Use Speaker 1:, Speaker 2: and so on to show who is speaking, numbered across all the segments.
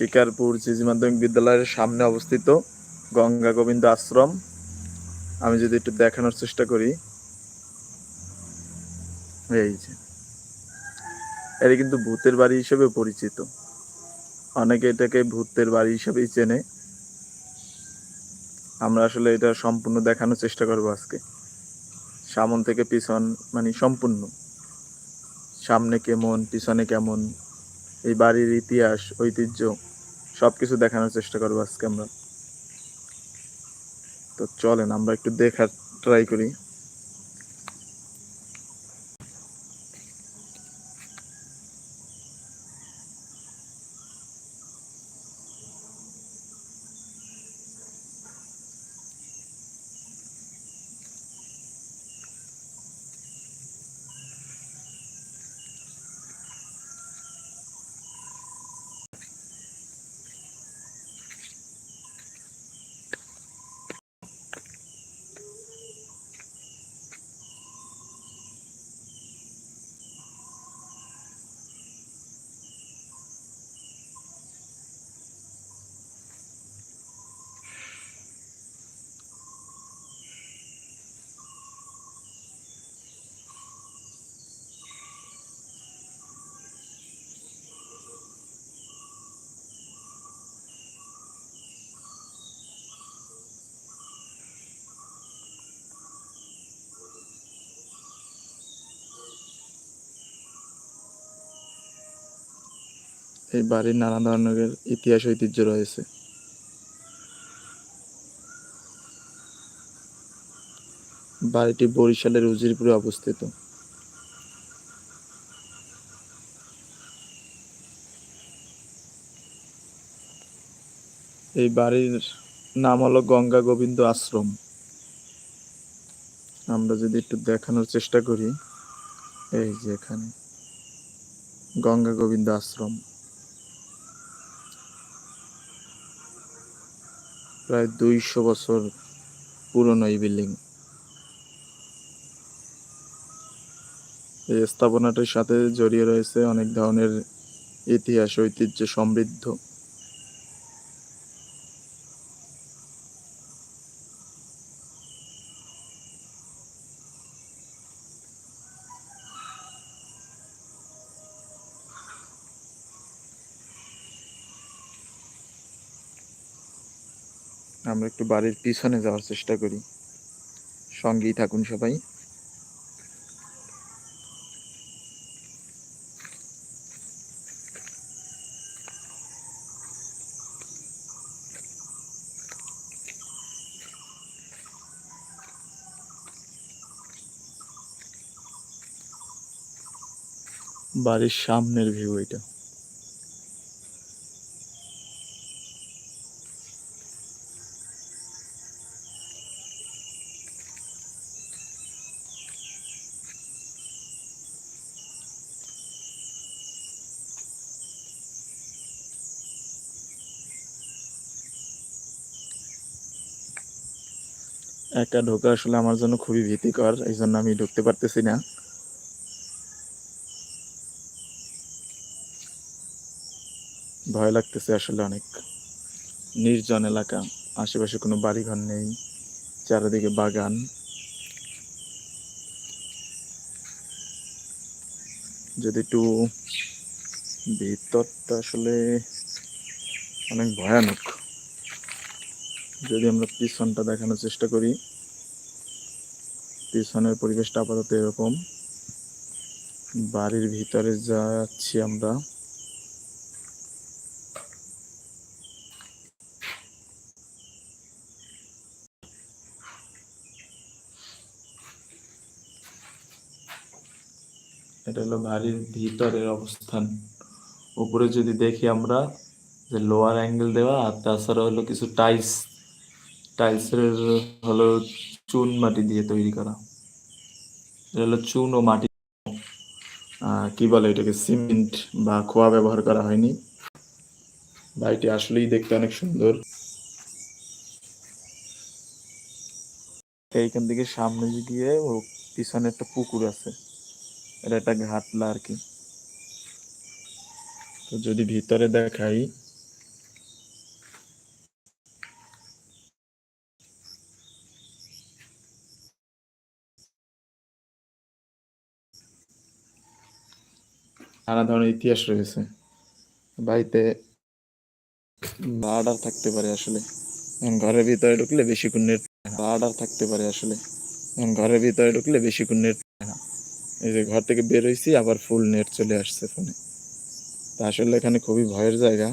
Speaker 1: শিকারপুর জিজি মাধ্যমিক বিদ্যালয়ের সামনে অবস্থিত গঙ্গা গোবিন্দ আশ্রম। আমি যদি একটু দেখানোর চেষ্টা করি। এই যে। এটা কিন্তু ভূতের বাড়ি হিসেবে পরিচিত। অনেকে এটাকে ভূতের বাড়ি হিসেবেই চেনে। আমরা আসলে এটা সম্পূর্ণ দেখানোর চেষ্টা করব আজকে। সামন থেকে পিছন মানে সম্পূর্ণ। সামনে কেমন, পিছনে কেমন এই বাড়ির ইতিহাস, ঐতিহ্য সব কিছু দেখানোর চেষ্টা করব আজকে আমরা। তো চলেন, আমরা একটু দেখার ট্রাই করি। এই বাড়ির নানা ধরনের ইতিহাস ঐতিহ্য রয়েছে। বাড়িটি বরিশালের উজিরপুরে অবস্থিত। এই বাড়ির নাম হলো গঙ্গা গোবিন্দ আশ্রম। আমরা যদি একটু দেখানোর চেষ্টা করি, এই যে এখানে গঙ্গা গোবিন্দ আশ্রম। প্রায় দুইশো বছর পুরনো এই বিল্ডিং। এই স্থাপনাটির সাথে জড়িয়ে রয়েছে অনেক ধরনের ইতিহাস, ঐতিহ্য সমৃদ্ধ। আমরা একটু বাড়ির পিছনে যাওয়ার চেষ্টা করি। সঙ্গেই থাকুন সবাই। বাড়ির সামনের ভিউ এটা। একা ঢোকা আসলে আমার জন্য খুবই ভীতিকর, এই জন্য আমি ঢুকতে পারতেছি না। ভয় লাগতেছে আসলে অনেক। নির্জন এলাকা, আশেপাশে কোনো বাড়িঘর নেই, চারিদিকে বাগান। যদি একটু ভিতরটা আসলে অনেক ভয়ানক। যদি আমরা পিছনটা দেখানোর চেষ্টা করি, পিছনের পরিবেশটা আপাতত এরকম। বাড়ির ভিতরে যাচ্ছি আমরা। এটা হলো বাড়ির ভিতরের অবস্থান। উপরে যদি দেখি আমরা, যে লোয়ার অ্যাঙ্গেল দেওয়া, আর তাছাড়া হলো কিছু টাইলস টাইলসের হলো চুন মাটি দিয়ে তৈরি করা। হলো চুন ও মাটি। কি বলে এটাকে? সিমেন্ট বা খোয়া ব্যবহার করা হয়নি। বাড়িটি আসলেই দেখতে অনেক সুন্দর। এইখান থেকে সামনে গিয়ে ও পিছনে একটা পুকুর আছে। এটা একটা ঘাটলা আর কি। তো যদি ভিতরে দেখাই নানা ধরনের ইতিহাস রয়েছে। বাড়িতে অর্ডার থাকতে পারে আসলে। ঘরের ভিতরে ঢুকলে বেশিক্ষণ নেট অর্ডার থাকতে পারে আসলে। ঘরের ভিতরে ঢুকলে বেশিক্ষণ নেট না এই যে ঘর থেকে বের হয়েছি আবার ফুল নেট চলে আসছে ফোনে তা আসলে এখানে খুবই ভয়ের জায়গা।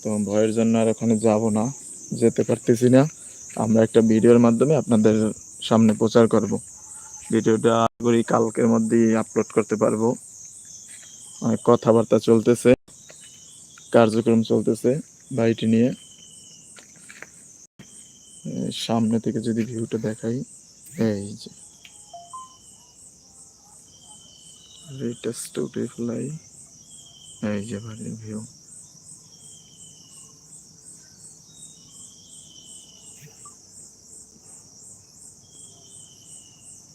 Speaker 1: তো ভয়ের জন্য আর ওখানে যাব না, যেতে পারতেছি না। আমরা একটা ভিডিওর মাধ্যমে আপনাদের সামনে প্রচার করব। ভিডিওটা করি কালকের মধ্যেই আপলোড করতে পারব। কথাবার্তা চলতেছে, কার্যক্রম চলতেছে বাড়িটি নিয়ে। সামনে থেকে যদি ভিউটা দেখাই, এই যে। ভিউ।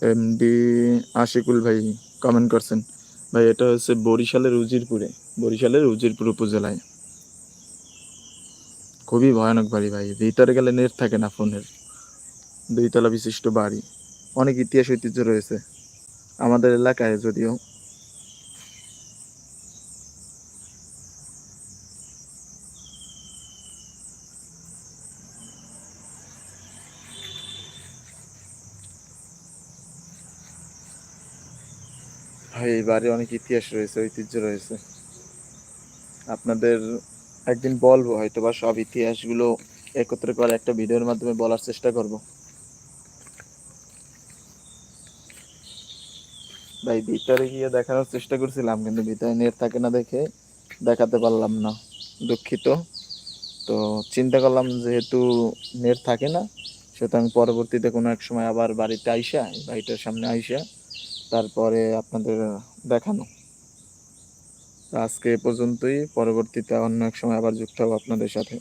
Speaker 1: এমডি আশিকুল ভাই কমেন্ট করছেন। ভাই, এটা হচ্ছে বরিশালের উজিরপুরে, বরিশালের উজিরপুর উপজেলায়। খুবই ভয়ানক বাড়ি ভাই, ভিতরে গেলে নেট থাকে না ফোনের। দুইতলা বিশিষ্ট বাড়ি, অনেক ইতিহাস ঐতিহ্য রয়েছে। আমাদের এলাকায় যদিও এই বাড়ি অনেক ইতিহাস রয়েছে, ঐতিহ্য রয়েছে। আপনাদের একদিন বলব হয়তো বা সব ইতিহাসগুলো একত্র করে একটা ভিডিওর মাধ্যমে বলার চেষ্টা করব। ভাই, ভিতরে গিয়ে দেখানোর চেষ্টা করছিলাম, কিন্তু ভিতরে নেট থাকে না দেখে দেখাতে পারলাম না, দুঃখিত। তো চিন্তা করলাম যেহেতু নেট থাকে না সুতরাং পরবর্তীতে কোনো এক সময় আবার বাড়িতে আইসা বাড়িটার সামনে আইসা তারপরে আপনাদের দেখানো। আজকে এ পর্যন্তই, পরবর্তীতে অন্য এক সময় আবার যুক্ত হব আপনাদের সাথে।